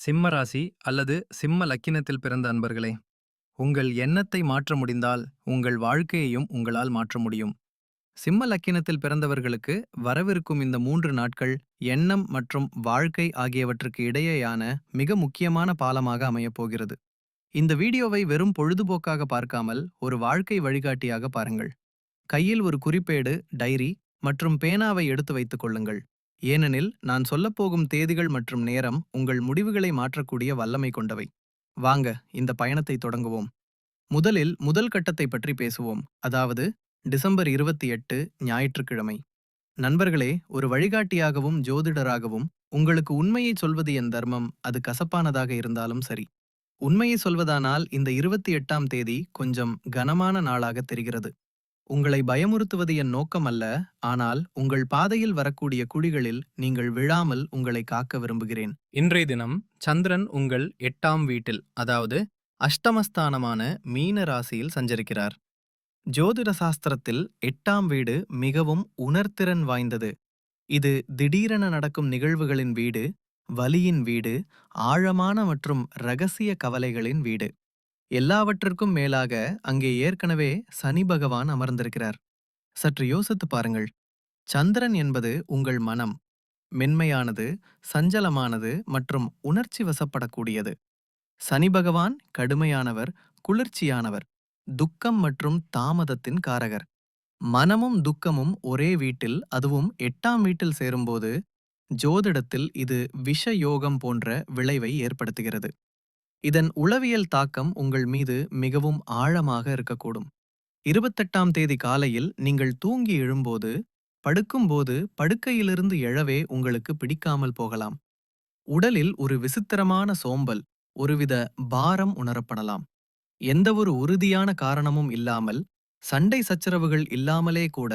சிம்ம ராசி அல்லது சிம்ம லக்கினத்தில் பிறந்த அன்பர்களே உங்கள் எண்ணத்தை மாற்ற முடிந்தால் உங்கள் வாழ்க்கையையும் உங்களால் மாற்ற முடியும். சிம்ம லக்கினத்தில் பிறந்தவர்களுக்கு வரவிருக்கும் இந்த மூன்று நாட்கள் எண்ணம் மற்றும் வாழ்க்கை ஆகியவற்றுக்கு இடையேயான மிக முக்கியமான பாலமாக அமையப்போகிறது இந்த வீடியோவை வெறும் பொழுதுபோக்காக பார்க்காமல் ஒரு வாழ்க்கை வழிகாட்டியாக பாருங்கள். கையில் ஒரு குறிப்பேடு டைரி மற்றும் பேனாவை எடுத்து வைத்துக் கொள்ளுங்கள். ஏனெனில் நான் சொல்லப்போகும் தேதிகள் மற்றும் நேரம் உங்கள் முடிவுகளை மாற்றக்கூடிய வல்லமை கொண்டவை. வாங்க இந்த பயணத்தை தொடங்குவோம். முதலில் முதல் கட்டத்தை பற்றி பேசுவோம். அதாவது டிசம்பர் இருபத்தி எட்டு ஞாயிற்றுக்கிழமை. நண்பர்களே ஒரு வழிகாட்டியாகவும் ஜோதிடராகவும் உங்களுக்கு உண்மையை சொல்வது என் தர்மம் அது கசப்பானதாக இருந்தாலும் சரி. உண்மையை சொல்வதானால் இந்த இருபத்தி எட்டாம் தேதி கொஞ்சம் கனமான நாளாக தெரிகிறது. உங்களை பயமுறுத்துவது என் நோக்கம் அல்ல ஆனால் உங்கள் பாதையில் வரக்கூடிய குழிகளில் நீங்கள் விழாமல் உங்களை காக்க விரும்புகிறேன். இன்றைய தினம் சந்திரன் உங்கள் எட்டாம் வீட்டில் அதாவது அஷ்டமஸ்தானமான மீன ராசியில் சஞ்சரிக்கிறார். ஜோதிட சாஸ்திரத்தில் எட்டாம் வீடு மிகவும் உணர்திறன் வாய்ந்தது. இது திடீரென நடக்கும் நிகழ்வுகளின் வீடு வலியின் வீடு ஆழமான மற்றும் ரகசிய கவலைகளின் வீடு. எல்லாவற்றிற்கும் மேலாக அங்கே ஏற்கனவே சனி பகவான் அமர்ந்திருக்கிறார். சற்று யோசித்து பாருங்கள். சந்திரன் என்பது உங்கள் மனம். மென்மையானது சஞ்சலமானது மற்றும் உணர்ச்சி வசப்படக்கூடியது. சனி பகவான் கடுமையானவர் குளிர்ச்சியானவர் துக்கம் மற்றும் தாமதத்தின் காரகர். மனமும் துக்கமும் ஒரே வீட்டில் அதுவும் எட்டாம் வீட்டில் சேரும்போது ஜோதிடத்தில் இது விஷ யோகம் போன்ற விளைவை ஏற்படுத்துகிறது. இதன் உளவியல் தாக்கம் உங்கள் மீது மிகவும் ஆழமாக இருக்கக்கூடும். இருபத்தெட்டாம் தேதி காலையில் நீங்கள் தூங்கி எழும்போது படுக்கும்போது படுக்கையிலிருந்து எழவே உங்களுக்கு பிடிக்காமல் போகலாம். உடலில் ஒரு விசித்திரமான சோம்பல் ஒருவித பாரம் உணரப்படலாம். எந்தவொரு உறுதியான காரணமும் இல்லாமல் சண்டை சச்சரவுகள் இல்லாமலே கூட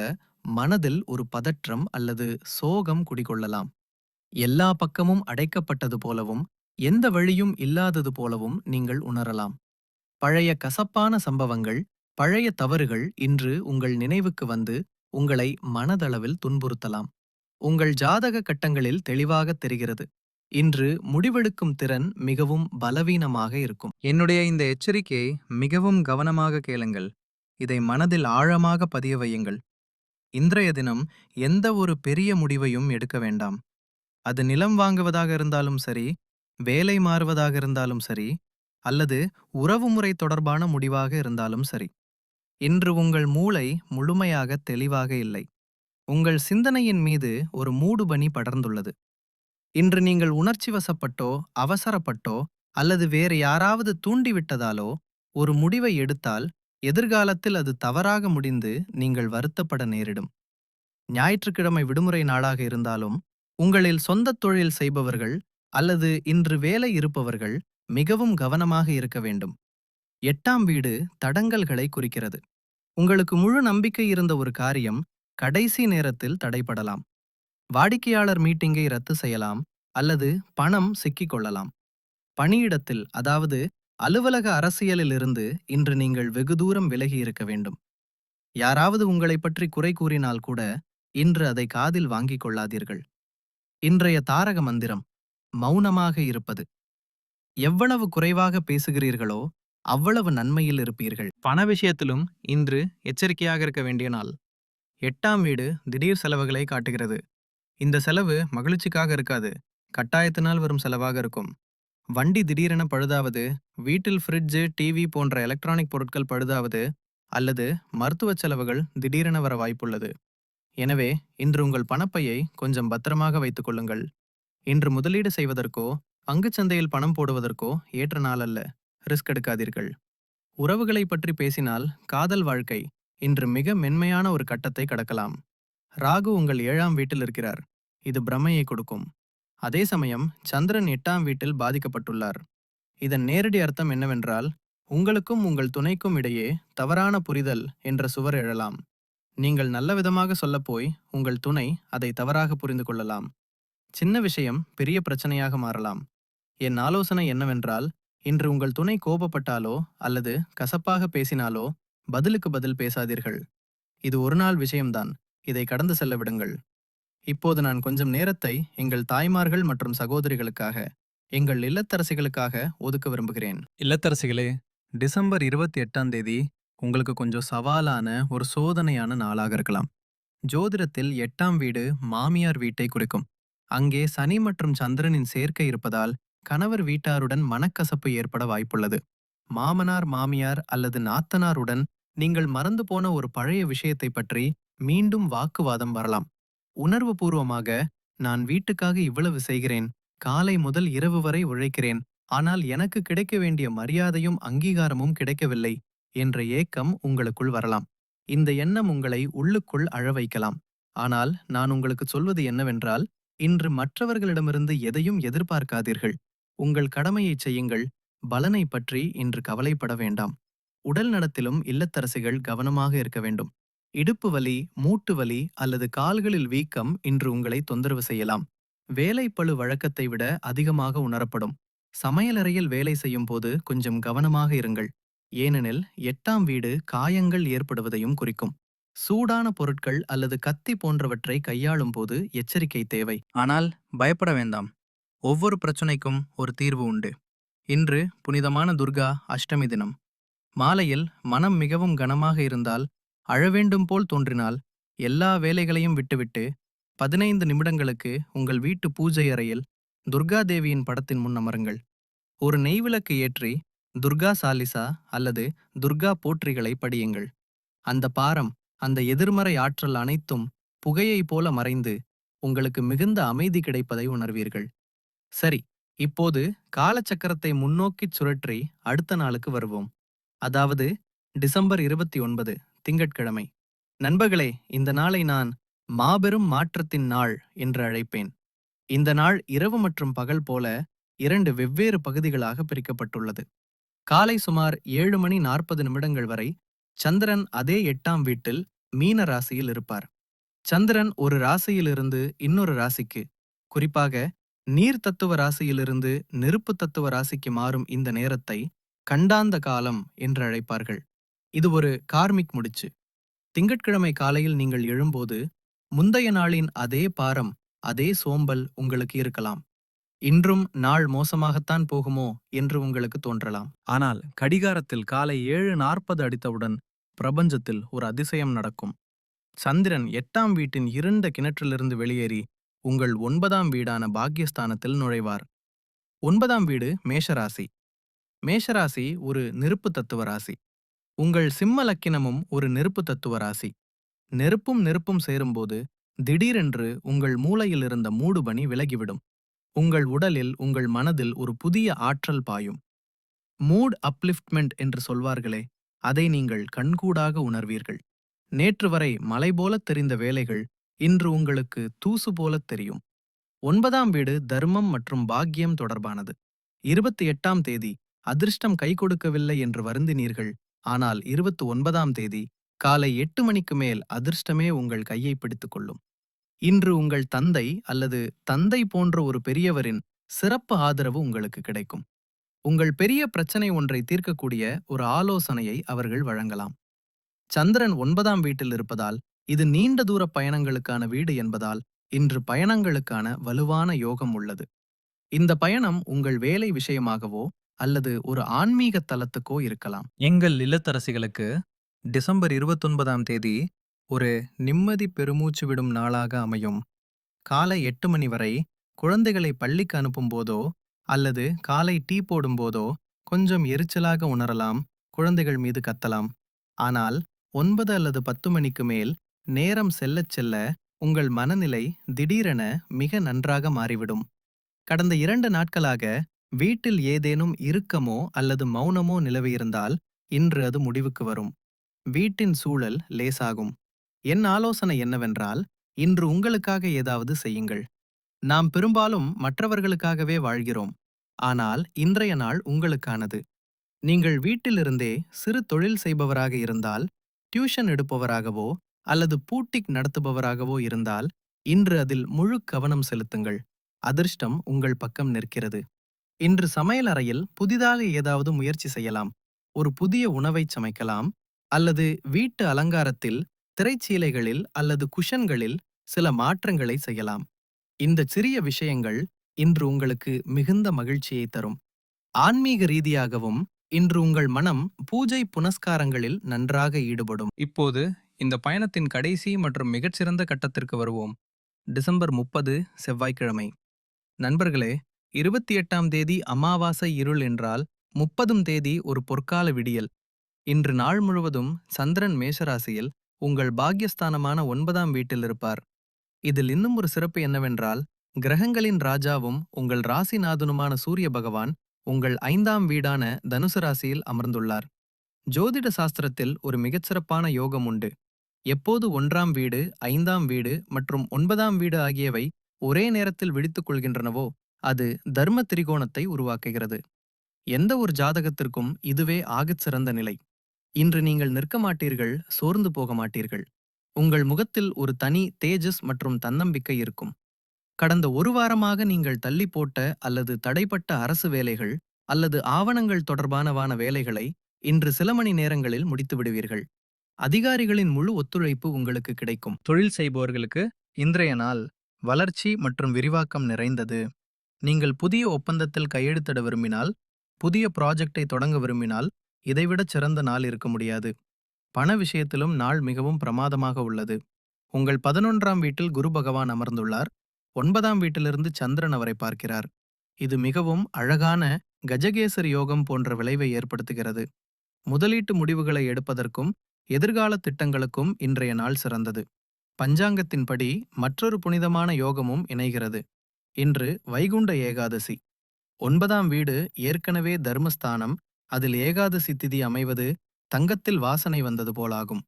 மனதில் ஒரு பதற்றம் அல்லது சோகம் குடிகொள்ளலாம். எல்லா பக்கமும் அடைக்கப்பட்டது போலவும் எந்த வழியும் இல்லாதது போலவும் நீங்கள் உணரலாம். பழைய கசப்பான சம்பவங்கள் பழைய தவறுகள் இன்று உங்கள் நினைவுக்கு வந்து உங்களை மனதளவில் துன்புறுத்தலாம். உங்கள் ஜாதக கட்டங்களில் தெளிவாக தெரிகிறது. இன்று முடிவெடுக்கும் திறன் மிகவும் பலவீனமாக இருக்கும். என்னுடைய இந்த எச்சரிக்கையை மிகவும் கவனமாக கேளுங்கள். இதை மனதில் ஆழமாக பதிய வையுங்கள். இன்றைய தினம் எந்த ஒரு பெரிய முடிவையும் எடுக்க வேண்டாம். அது நிலம் வாங்குவதாக இருந்தாலும் சரி வேலை மாறுவதாக இருந்தாலும் சரி அல்லது உறவுமுறை தொடர்பான முடிவாக இருந்தாலும் சரி இன்று உங்கள் மூளை முழுமையாக தெளிவாக இல்லை. உங்கள் சிந்தனையின் மீது ஒரு மூடுபனி படர்ந்துள்ளது. இன்று நீங்கள் உணர்ச்சி வசப்பட்டோ அவசரப்பட்டோ அல்லது வேறு யாராவது தூண்டிவிட்டதாலோ ஒரு முடிவை எடுத்தால் எதிர்காலத்தில் அது தவறாக முடிந்து நீங்கள் வருத்தப்பட நேரிடும். ஞாயிற்றுக்கிழமை விடுமுறை நாளாக இருந்தாலும் உங்களில் சொந்தத் தொழில் செய்பவர்கள் அல்லது இன்று வேலை இருப்பவர்கள் மிகவும் கவனமாக இருக்க வேண்டும். எட்டாம் வீடு தடங்கல்களை குறிக்கிறது. உங்களுக்கு முழு நம்பிக்கை இருந்த ஒரு காரியம் கடைசி நேரத்தில் தடைப்படலாம் வாடிக்கையாளர் மீட்டிங்கை ரத்து செய்யலாம் அல்லது பணம் சிக்கிக் கொள்ளலாம் பணியிடத்தில் அதாவது அலுவலக அரசியலிலிருந்து இன்று நீங்கள் வெகு தூரம் விலகி இருக்க வேண்டும். யாராவது உங்களை பற்றி குறை கூறினால் கூட இன்று அதை காதில் வாங்கிக் கொள்ளாதீர்கள். இன்றைய தாரக மந்திரம். மௌனமாக இருப்பது. எவ்வளவு குறைவாக பேசுகிறீர்களோ அவ்வளவு நன்மையில் இருப்பீர்கள். பண விஷயத்திலும் இன்று எச்சரிக்கையாக இருக்க வேண்டிய நாள். எட்டாம் வீடு திடீர் செலவுகளை காட்டுகிறது. இந்த செலவு மகிழ்ச்சிக்காக இருக்காது. கட்டாயத்தினால் வரும் செலவாக இருக்கும். வண்டி திடீரென பழுதாவது வீட்டில் ஃப்ரிட்ஜு டிவி போன்ற எலக்ட்ரானிக் பொருட்கள் பழுதாவது அல்லது மருத்துவ செலவுகள் திடீரென வர வாய்ப்புள்ளது. எனவே இன்று உங்கள் பணப்பையை கொஞ்சம் பத்திரமாக வைத்துக் கொள்ளுங்கள். இன்று முதலீடு செய்வதற்கோ பங்குச்சந்தையில் பணம் போடுவதற்கோ ஏற்ற நாள் அல்ல. ரிஸ்க் எடுக்காதீர்கள். உறவுகளை பற்றி பேசினால் காதல் வாழ்க்கை இன்று மிக மென்மையான ஒரு கட்டத்தை கடக்கலாம். ராகு உங்கள் ஏழாம் வீட்டில் இருக்கிறார். இது பிரமையை கொடுக்கும். அதே சமயம் சந்திரன் எட்டாம் வீட்டில் பாதிக்கப்பட்டுள்ளார். இதன் நேரடி அர்த்தம் என்னவென்றால் உங்களுக்கும் உங்கள் துணைக்கும் இடையே தவறான புரிதல் என்ற சுவர் எழலாம். நீங்கள் நல்ல விதமாக சொல்லப்போய் உங்கள் துணை அதை தவறாக புரிந்து கொள்ளலாம். சின்ன விஷயம் பெரிய பிரச்சனையாக மாறலாம். என் ஆலோசனை என்னவென்றால் இன்று உங்கள் துணை கோபப்பட்டாலோ அல்லது கசப்பாக பேசினாலோ பதிலுக்கு பதில் பேசாதீர்கள். இது ஒரு நாள் விஷயம்தான். இதை கடந்து செல்ல விடுங்கள். இப்போது நான் கொஞ்சம் நேரத்தை எங்கள் தாய்மார்கள் மற்றும் சகோதரிகளுக்காக எங்கள் இல்லத்தரசிகளுக்காக ஒதுக்க விரும்புகிறேன். இல்லத்தரசிகளே டிசம்பர் இருபத்தி எட்டாம் தேதி உங்களுக்கு கொஞ்சம் சவாலான ஒரு சோதனையான நாளாக இருக்கலாம். ஜோதிடத்தில் எட்டாம் வீடு மாமியார் வீட்டை குறிக்கும். அங்கே சனி மற்றும் சந்திரனின் சேர்க்கை இருப்பதால் கணவர் வீட்டாருடன் மனக்கசப்பு ஏற்பட வாய்ப்புள்ளது. மாமனார் மாமியார் அல்லது நாத்தனாருடன் நீங்கள் மறந்து போன ஒரு பழைய விஷயத்தை பற்றி மீண்டும் வாக்குவாதம் வரலாம். உணர்வுபூர்வமாக நான் வீட்டுக்காக இவ்வளவு செய்கிறேன் காலை முதல் இரவு வரை உழைக்கிறேன் ஆனால் எனக்கு கிடைக்க வேண்டிய மரியாதையும் அங்கீகாரமும் கிடைக்கவில்லை என்ற ஏக்கம் உங்களுக்குள் வரலாம். இந்த எண்ணம் உங்களை உள்ளுக்குள் அழ வைக்கலாம் ஆனால் நான் உங்களுக்கு சொல்வது என்னவென்றால் இன்று மற்றவர்களிடமிருந்து எதையும் எதிர்பார்க்காதீர்கள். உங்கள் கடமையைச் செய்யுங்கள். பலனை பற்றி இன்று கவலைப்பட வேண்டாம். உடல் நலத்திலும் இல்லத்தரசிகள் கவனமாக இருக்க வேண்டும். இடுப்பு வலி மூட்டு வலி அல்லது கால்களில் வீக்கம் இன்று உங்களை தொந்தரவு செய்யலாம். வேலைப்பழு வழக்கத்தை விட அதிகமாக உணரப்படும். சமையலறையில் வேலை செய்யும் போது கொஞ்சம் கவனமாக இருங்கள். ஏனெனில் எட்டாம் வீடு காயங்கள் ஏற்படுவதையும் குறிக்கும். சூடான பொருட்கள் அல்லது கத்தி போன்றவற்றை கையாளும் போது எச்சரிக்கை தேவை. ஆனால் பயப்பட வேண்டாம். ஒவ்வொரு பிரச்சனைக்கும் ஒரு தீர்வு உண்டு. இன்று புனிதமான துர்கா அஷ்டமி தினம். மாலையில் மனம் மிகவும் கனமாக இருந்தால் அழவேண்டும் போல் தோன்றினால் எல்லா வேலைகளையும் விட்டுவிட்டு பதினைந்து நிமிடங்களுக்கு உங்கள் வீட்டு பூஜை அறையில் துர்கா தேவியின் படத்தின் முன் அமருங்கள். ஒரு நெய்விளக்கு ஏற்றி துர்கா சாலிசா அல்லது துர்கா போற்றிகளை படியுங்கள். அந்த பாரம் அந்த எதிர்மறை ஆற்றல் அனைத்தும் புகையைப் போல மறைந்து உங்களுக்கு மிகுந்த அமைதி கிடைப்பதை உணர்வீர்கள். சரி இப்போது காலச்சக்கரத்தை முன்னோக்கிச் சுழற்றி அடுத்த நாளுக்கு வருவோம். அதாவது டிசம்பர் இருபத்தி ஒன்பது திங்கட்கிழமை. நண்பர்களே இந்த நாளை நான் மாபெரும் மாற்றத்தின் நாள் என்று அழைப்பேன். இந்த நாள் இரவு மற்றும் பகல் போல இரண்டு வெவ்வேறு பகுதிகளாக பிரிக்கப்பட்டுள்ளது. காலை சுமார் ஏழு மணி நாற்பது நிமிடங்கள் வரை சந்திரன் அதே எட்டாம் வீட்டில் மீன ராசியில் இருப்பார். சந்திரன் ஒரு ராசியிலிருந்து இன்னொரு ராசிக்கு குறிப்பாக நீர் தத்துவ ராசியிலிருந்து நெருப்பு தத்துவ ராசிக்கு மாறும் இந்த நேரத்தை கண்டாந்த காலம் என்று அழைப்பார்கள். இது ஒரு கார்மிக் முடிச்சு. திங்கட்கிழமை காலையில் நீங்கள் எழும்போது முந்தைய நாளின் அதே பாரம் அதே சோம்பல் உங்களுக்கு இருக்கலாம். இன்றும் நாள் மோசமாகத்தான் போகுமோ என்று உங்களுக்கு தோன்றலாம். ஆனால் கடிகாரத்தில் காலை ஏழு நாற்பது அடித்தவுடன் பிரபஞ்சத்தில் ஒரு அதிசயம் நடக்கும். சந்திரன் எட்டாம் வீட்டின் இருண்ட கிணற்றிலிருந்து வெளியேறி உங்கள் ஒன்பதாம் வீடான பாக்யஸ்தானத்தில் நுழைவார். ஒன்பதாம் வீடு மேஷராசி. மேஷராசி ஒரு நெருப்பு தத்துவ ராசி. உங்கள் சிம்ம லக்கினமும் ஒரு நெருப்பு தத்துவ ராசி. நெருப்பும் நெருப்பும் சேரும்போது திடீரென்று உங்கள் மூளையில் இருந்த மூடுபனி விலகிவிடும். உங்கள் உடலில் உங்கள் மனதில் ஒரு புதிய ஆற்றல் பாயும். மூட் அப்லிஃப்ட்மெண்ட் என்று சொல்வார்களே அதை நீங்கள் கண்கூடாக உணர்வீர்கள். நேற்று வரை மலை போலத் தெரிந்த வேலைகள் இன்று உங்களுக்கு தூசு போலத் தெரியும். ஒன்பதாம் வீடு தர்மம் மற்றும் பாக்கியம் தொடர்பானது. இருபத்தி எட்டாம் தேதி அதிர்ஷ்டம் கை கொடுக்கவில்லை என்று வருந்தினீர்கள். ஆனால் இருபத்தி ஒன்பதாம் தேதி காலை எட்டு மணிக்கு மேல் அதிர்ஷ்டமே உங்கள் கையை பிடித்துக்கொள்ளும் இன்று உங்கள் தந்தை அல்லது தந்தை போன்ற ஒரு பெரியவரின் சிறப்பு ஆதரவு உங்களுக்கு கிடைக்கும். உங்கள் பெரிய பிரச்சனை ஒன்றை தீர்க்கக்கூடிய ஒரு ஆலோசனையை அவர்கள் வழங்கலாம். சந்திரன் ஒன்பதாம் வீட்டில் இருப்பதால் இது நீண்ட தூர பயணங்களுக்கான வீடு என்பதால் இன்று பயணங்களுக்கான வலுவான யோகம் உள்ளது. இந்த பயணம் உங்கள் வேலை விஷயமாகவோ அல்லது ஒரு ஆன்மீக தலத்துக்கோ இருக்கலாம். எங்கள் இல்லத்தரசிகளுக்கு டிசம்பர் இருபத்தொன்பதாம் தேதி ஒரு நிம்மதி பெருமூச்சு விடும் நாளாக அமையும். காலை எட்டு மணி வரை குழந்தைகளை பள்ளிக்கு அனுப்பும் போதோ அல்லது காலை டீ போடும்போதோ கொஞ்சம் எரிச்சலாக உணரலாம் குழந்தைகள் மீது கத்தலாம். ஆனால் ஒன்பது அல்லது பத்து மணிக்கு மேல் நேரம் செல்லச் செல்ல உங்கள் மனநிலை திடீரென மிக நன்றாக மாறிவிடும். கடந்த இரண்டு நாட்களாக வீட்டில் ஏதேனும் இறுக்கமோ அல்லது மௌனமோ நிலவியிருந்தால் இன்று அது முடிவுக்கு வரும். வீட்டின் சூழல் லேசாகும். என் ஆலோசனை என்னவென்றால் இன்று உங்களுக்காக ஏதாவது செய்யுங்கள். நாம் பெரும்பாலும் மற்றவர்களுக்காகவே வாழ்கிறோம். ஆனால் இன்றைய நாள் உங்களுக்கானது. நீங்கள் வீட்டிலிருந்தே சிறு தொழில் செய்பவராக இருந்தால் டியூஷன் எடுப்பவராகவோ அல்லது பூட்டிக் நடத்துபவராகவோ இருந்தால் இன்று அதில் முழு கவனம் செலுத்துங்கள். அதிர்ஷ்டம் உங்கள் பக்கம் நிற்கிறது. இன்று சமையல் அறையில் புதிதாக ஏதாவது முயற்சி செய்யலாம். ஒரு புதிய உணவைச் சமைக்கலாம். அல்லது வீட்டு அலங்காரத்தில் திரைச்சீலைகளில் அல்லது குஷன்களில் சில மாற்றங்களை செய்யலாம். இந்த சிறிய விஷயங்கள் இன்று உங்களுக்கு மிகுந்த மகிழ்ச்சியை தரும். ஆன்மீக ரீதியாகவும் இன்று உங்கள் மனம் பூஜை புனஸ்காரங்களில் நன்றாக ஈடுபடும். இப்போது இந்த பயணத்தின் கடைசி மற்றும் மிகச்சிறந்த கட்டத்திற்கு வருவோம். டிசம்பர் முப்பது செவ்வாய்க்கிழமை. நண்பர்களே இருபத்தி எட்டாம் தேதி அமாவாசை இருள் என்றால் முப்பதும் தேதி ஒரு பொற்கால விடியல். இன்று நாள் முழுவதும் சந்திரன் மேஷராசியில் உங்கள் பாக்யஸ்தானமான ஒன்பதாம் வீட்டில் இருப்பார். இதில் இன்னும் ஒரு சிறப்பு என்னவென்றால் கிரகங்களின் ராஜாவும் உங்கள் ராசிநாதனுமான சூரிய பகவான் உங்கள் ஐந்தாம் வீடான தனுசு ராசியில் அமர்ந்துள்ளார். ஜோதிட சாஸ்திரத்தில் ஒரு மிகச்சிறப்பான யோகம் உண்டு. எப்போது ஒன்றாம் வீடு ஐந்தாம் வீடு மற்றும் ஒன்பதாம் வீடு ஆகியவை ஒரே நேரத்தில் விழித்துக் கொள்கின்றனவோ அது தர்ம திரிகோணத்தை உருவாக்குகிறது. எந்த ஒரு ஜாதகத்திற்கும் இதுவே ஆகச் சிறந்த நிலை. இன்று நீங்கள் நிற்க மாட்டீர்கள் சோர்ந்து போக மாட்டீர்கள். உங்கள் முகத்தில் ஒரு தனி தேஜஸ் மற்றும் தன்னம்பிக்கை இருக்கும். கடந்த ஒரு வாரமாக நீங்கள் தள்ளி போட்ட அல்லது தடைப்பட்ட அரசு வேலைகள் அல்லது ஆவணங்கள் தொடர்பானவான வேலைகளை இன்று சில மணி நேரங்களில் முடித்து விடுவீர்கள். அதிகாரிகளின் முழு ஒத்துழைப்பு உங்களுக்கு கிடைக்கும். தொழில் செய்பவர்களுக்கு இன்றைய நாள் வளர்ச்சி மற்றும் விரிவாக்கம் நிறைந்தது. நீங்கள் புதிய ஒப்பந்தத்தில் கையெழுத்திட விரும்பினால் புதிய ப்ராஜெக்டை தொடங்க விரும்பினால் இதைவிடச் சிறந்த நாள் இருக்க முடியாது. பண விஷயத்திலும் நாள் மிகவும் பிரமாதமாக உள்ளது. உங்கள் பதினொன்றாம் வீட்டில் குரு பகவான் அமர்ந்துள்ளார். ஒன்பதாம் வீட்டிலிருந்து சந்திரன் அவரை பார்க்கிறார். இது மிகவும் அழகான கஜகேசர் யோகம் போன்ற விளைவை ஏற்படுத்துகிறது. முதலீட்டு முடிவுகளை எடுப்பதற்கும் எதிர்கால திட்டங்களுக்கும் இன்றைய நாள் சிறந்தது. பஞ்சாங்கத்தின்படி மற்றொரு புனிதமான யோகமும் இணைகிறது. இன்று வைகுண்ட ஏகாதசி. ஒன்பதாம் வீடு ஏற்கனவே தர்மஸ்தானம். அதில் ஏகாதசி திதி அமைவது தங்கத்தில் வாசனை வந்தது போலாகும்.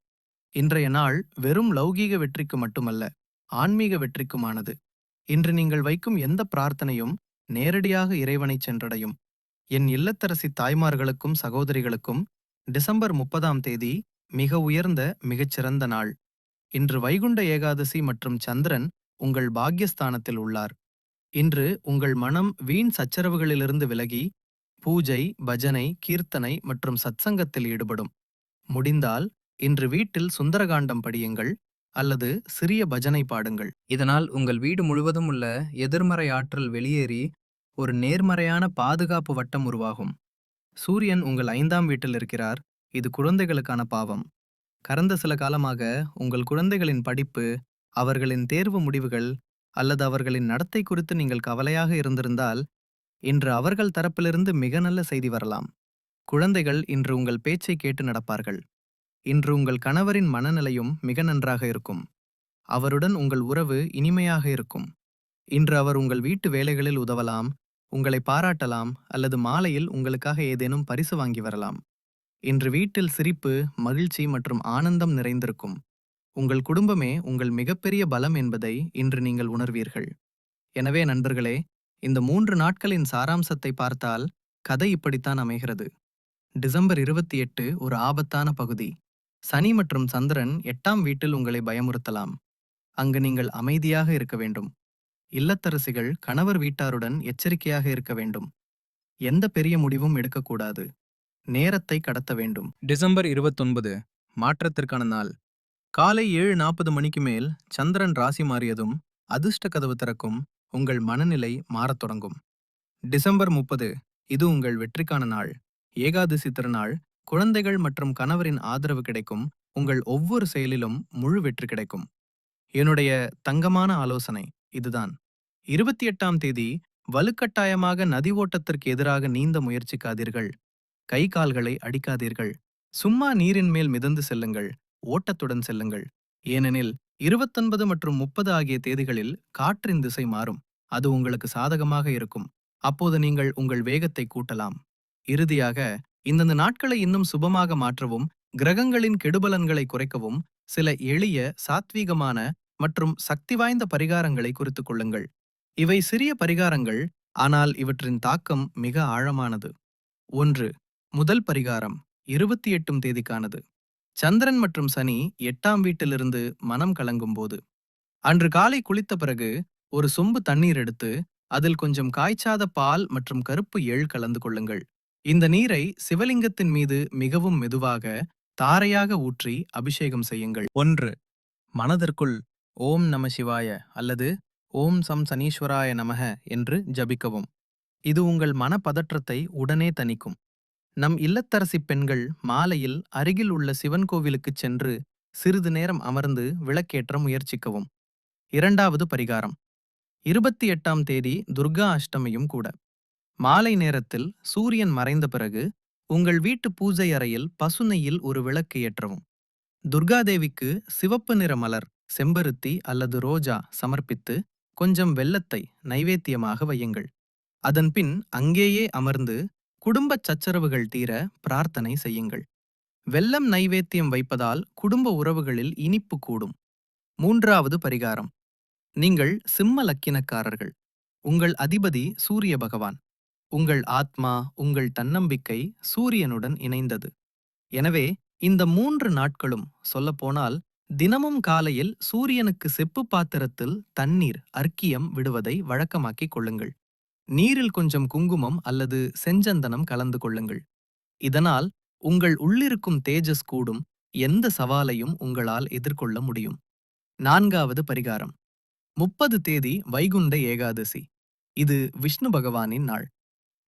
இன்றைய நாள் வெறும் லௌகீக வெற்றிக்கு மட்டுமல்ல ஆன்மீக வெற்றிக்குமானது. இன்று நீங்கள் வைக்கும் எந்த பிரார்த்தனையும் நேரடியாக இறைவனைச் சென்றடையும். என் இல்லத்தரசி தாய்மார்களுக்கும் சகோதரிகளுக்கும் டிசம்பர் முப்பதாம் தேதி மிக உயர்ந்த மிகச்சிறந்த நாள். இன்று வைகுண்ட ஏகாதசி மற்றும் சந்திரன் உங்கள் பாக்யஸ்தானத்தில் உள்ளார். இன்று உங்கள் மனம் வீண் சச்சரவுகளிலிருந்து விலகி பூஜை பஜனை கீர்த்தனை மற்றும் சத்சங்கத்தில் ஈடுபடும். முடிந்தால் இன்று வீட்டில் சுந்தரகாண்டம் படியுங்கள் அல்லது சிறிய பஜனை பாடுங்கள். இதனால் உங்கள் வீடு முழுவதும் உள்ள எதிர்மறை ஆற்றல் வெளியேறி ஒரு நேர்மறையான பாதுகாப்பு வட்டம் உருவாகும். சூரியன் உங்கள் ஐந்தாம் வீட்டில் இருக்கிறார். இது குழந்தைகளுக்கான பாவம். கடந்த சில காலமாக உங்கள் குழந்தைகளின் படிப்பு அவர்களின் தேர்வு முடிவுகள் அல்லது அவர்களின் நடத்தை குறித்து நீங்கள் கவலையாக இருந்திருந்தால் இன்று அவர்கள் தரப்பிலிருந்து மிக நல்ல செய்தி வரலாம். குழந்தைகள் இன்று உங்கள் பேச்சை கேட்டு நடப்பார்கள். இன்று உங்கள் கணவரின் மனநிலையும் மிக நன்றாக இருக்கும். அவருடன் உங்கள் உறவு இனிமையாக இருக்கும். இன்று அவர் உங்கள் வீட்டு வேலைகளில் உதவலாம் உங்களை பாராட்டலாம் அல்லது மாலையில் உங்களுக்காக ஏதேனும் பரிசு வாங்கி வரலாம். இன்று வீட்டில் சிரிப்பு மகிழ்ச்சி மற்றும் ஆனந்தம் நிறைந்திருக்கும். உங்கள் குடும்பமே உங்கள் மிகப்பெரிய பலம் என்பதை இன்று நீங்கள் உணர்வீர்கள். எனவே நண்பர்களே இந்த மூன்று நாட்களின் சாராம்சத்தை பார்த்தால் கதை இப்படித்தான் அமைகிறது. டிசம்பர் இருபத்தி எட்டு ஒரு ஆபத்தான பகுதி. சனி மற்றும் சந்திரன் எட்டாம் வீட்டில் உங்களை பயமுறுத்தலாம். அங்கு நீங்கள் அமைதியாக இருக்க வேண்டும். இல்லத்தரசிகள் கணவர் வீட்டாருடன் எச்சரிக்கையாக இருக்க வேண்டும். எந்த பெரிய முடிவும் எடுக்கக்கூடாது. நேரத்தை கடத்த வேண்டும். டிசம்பர் இருபத்தொன்பது மாற்றத்திற்கான நாள். காலை ஏழு நாற்பது மணிக்கு மேல் சந்திரன் ராசி மாறியதும் அதிர்ஷ்ட கதவு திறக்கும் உங்கள் மனநிலை மாறத் தொடங்கும். டிசம்பர் முப்பது இது உங்கள் வெற்றிக்கான நாள். ஏகாதசி திருநாள் குழந்தைகள் மற்றும் கணவரின் ஆதரவு கிடைக்கும். உங்கள் ஒவ்வொரு செயலிலும் முழு வெற்றி கிடைக்கும். என்னுடைய தங்கமான ஆலோசனை இதுதான். இருபத்தி எட்டாம் தேதி வலுக்கட்டாயமாக நதி ஓட்டத்திற்கு எதிராக நீந்த முயற்சிக்காதீர்கள். கை கால்களை அடிக்காதீர்கள். சும்மா நீரின் மேல் மிதந்து செல்லுங்கள். ஓட்டத்துடன் செல்லுங்கள். ஏனெனில் இருபத்தொன்பது மற்றும் முப்பது ஆகிய தேதிகளில் காற்றின் திசை மாறும். அது உங்களுக்கு சாதகமாக இருக்கும். அப்போது நீங்கள் உங்கள் வேகத்தை கூட்டலாம். இறுதியாக இந்தந்த நாட்களை இன்னும் சுபமாக மாற்றவும் கிரகங்களின் கெடுபலன்களை குறைக்கவும் சில எளிய சாத்வீகமான மற்றும் சக்தி வாய்ந்த பரிகாரங்களை குறித்துக் கொள்ளுங்கள். இவை சிறிய பரிகாரங்கள் ஆனால் இவற்றின் தாக்கம் மிக ஆழமானது. ஒன்று முதல் பரிகாரம் இருபத்தி எட்டும் தேதிக்கானது. சந்திரன் மற்றும் சனி எட்டாம் வீட்டிலிருந்து மனம் கலங்கும் போது அன்று காலை குளித்த பிறகு ஒரு சொம்பு தண்ணீர் எடுத்து அதில் கொஞ்சம் காய்ச்சாத பால் மற்றும் கருப்பு எள் கலந்து கொள்ளுங்கள். இந்த நீரை சிவலிங்கத்தின் மீது மிகவும் மெதுவாக தாரையாக ஊற்றி அபிஷேகம் செய்யுங்கள். ஒன்று மனதிற்குள் ஓம் நம சிவாய அல்லது ஓம் சம் சனீஸ்வராய நமக என்று ஜபிக்கவும். இது உங்கள் மனப்பதற்றத்தை உடனே தணிக்கும். நம் இல்லத்தரசி பெண்கள் மாலையில் அருகில் உள்ள சிவன் கோவிலுக்குச் சென்று சிறிது நேரம் அமர்ந்து விளக்கேற்ற முயற்சிக்கவும். இரண்டாவது பரிகாரம். இருபத்தி எட்டாம் தேதி துர்கா அஷ்டமியும் கூட. மாலை நேரத்தில் சூரியன் மறைந்த பிறகு உங்கள் வீட்டு பூஜை அறையில் பசுநெய்யில் ஒரு விளக்கு ஏற்றவும். துர்காதேவிக்கு சிவப்பு நிற மலர் செம்பருத்தி அல்லது ரோஜா சமர்ப்பித்து கொஞ்சம் வெள்ளத்தை நைவேத்தியமாக வையுங்கள். அதன்பின் அங்கேயே அமர்ந்து குடும்பச் சச்சரவுகள் தீர பிரார்த்தனை செய்யுங்கள். வெல்லம் நைவேத்தியம் வைப்பதால் குடும்ப உறவுகளில் இனிப்பு கூடும். மூன்றாவது பரிகாரம். நீங்கள் சிம்ம லக்கினக்காரர்கள். உங்கள் அதிபதி சூரிய பகவான். உங்கள் ஆத்மா உங்கள் தன்னம்பிக்கை சூரியனுடன் இணைந்தது. எனவே இந்த மூன்று நாட்களும் சொல்லப்போனால் தினமும் காலையில் சூரியனுக்கு செப்பு பாத்திரத்தில் தண்ணீர் அர்க்கியம் விடுவதை வழக்கமாக்கிக் கொள்ளுங்கள். நீரில் கொஞ்சம் குங்குமம் அல்லது செஞ்சந்தனம் கலந்து கொள்ளுங்கள். இதனால் உங்கள் உள்ளிருக்கும் தேஜஸ் கூடும் எந்த சவாலையும் உங்களால் எதிர்கொள்ள முடியும். நான்காவது பரிகாரம். முப்பது தேதி வைகுண்ட ஏகாதசி. இது விஷ்ணு பகவானின் நாள்.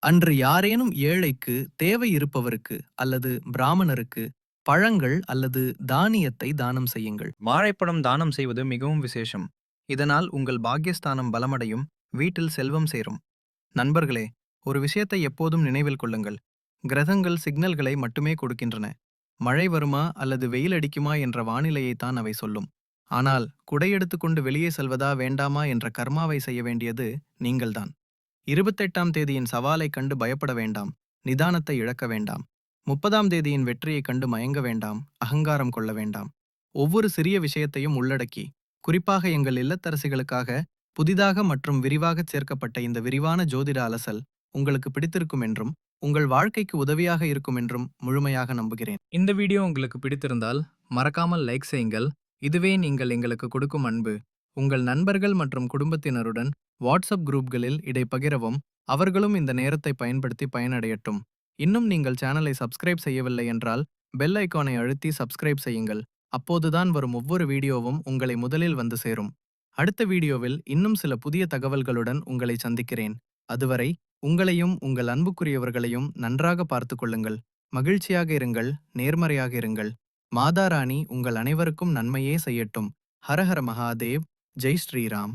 அன்று யாரேனும் ஏழைக்கு தேவை இருப்பவருக்கு அல்லது பிராமணருக்கு பழங்கள் அல்லது தானியத்தை தானம் செய்யுங்கள். வாழைப்பழம் தானம் செய்வது மிகவும் விசேஷம். இதனால் உங்கள் பாக்கியஸ்தானம் பலமடையும் வீட்டில் செல்வம் சேரும். நண்பர்களே ஒரு விஷயத்தை எப்போதும் நினைவில் கொள்ளுங்கள். கிரகங்கள் சிக்னல்களை மட்டுமே கொடுக்கின்றன. மழை வருமா அல்லது வெயில் அடிக்குமா என்ற வானிலையைத்தான் அவை சொல்லும். ஆனால் குடையெடுத்துக்கொண்டு வெளியே செல்வதா வேண்டாமா என்ற கர்மாவை செய்ய வேண்டியது நீங்கள்தான் இருபத்தெட்டாம் தேதியின் சவாலைக் கண்டு பயப்பட வேண்டாம். நிதானத்தை இழக்க வேண்டாம். முப்பதாம் தேதியின் வெற்றியைக் கண்டு மயங்க வேண்டாம். அகங்காரம் கொள்ள வேண்டாம். ஒவ்வொரு சிறிய விஷயத்தையும் உள்ளடக்கி குறிப்பாக எங்கள் இல்லத்தரசிகளுக்காக புதிதாக மற்றும் விரிவாகச் சேர்க்கப்பட்ட இந்த விரிவான ஜோதிட அலசல் உங்களுக்கு பிடித்திருக்கும் என்றும் உங்கள் வாழ்க்கைக்கு உதவியாக இருக்கும் என்றும் முழுமையாக நம்புகிறேன். இந்த வீடியோ உங்களுக்கு பிடித்திருந்தால் மறக்காமல் லைக் செய்யுங்கள். இதுவே நீங்கள் எங்களுக்கு கொடுக்கும் அன்பு. உங்கள் நண்பர்கள் மற்றும் குடும்பத்தினருடன் வாட்ஸ்அப் குரூப்களில் இதை பகிரவும் அவர்களும் இந்த நேரத்தை பயன்படுத்தி பயனடையட்டும். இன்னும் நீங்கள் சேனலை சப்ஸ்கிரைப் செய்யவில்லை என்றால் பெல் ஐக்கானை அழுத்தி சப்ஸ்கிரைப் செய்யுங்கள். அப்போதுதான் வரும் ஒவ்வொரு வீடியோவும் உங்களை முதலில் வந்து சேரும். அடுத்த வீடியோவில் இன்னும் சில புதிய தகவல்களுடன் உங்களை சந்திக்கிறேன். அதுவரை உங்களையும் உங்கள் அன்புக்குரியவர்களையும் நன்றாக பார்த்து கொள்ளுங்கள். மகிழ்ச்சியாக இருங்கள் நேர்மறையாக இருங்கள். மாதாராணி உங்கள் அனைவருக்கும் நன்மையே செய்யட்டும். ஹரஹர மகாதேவ். ஜெய் ஸ்ரீராம்.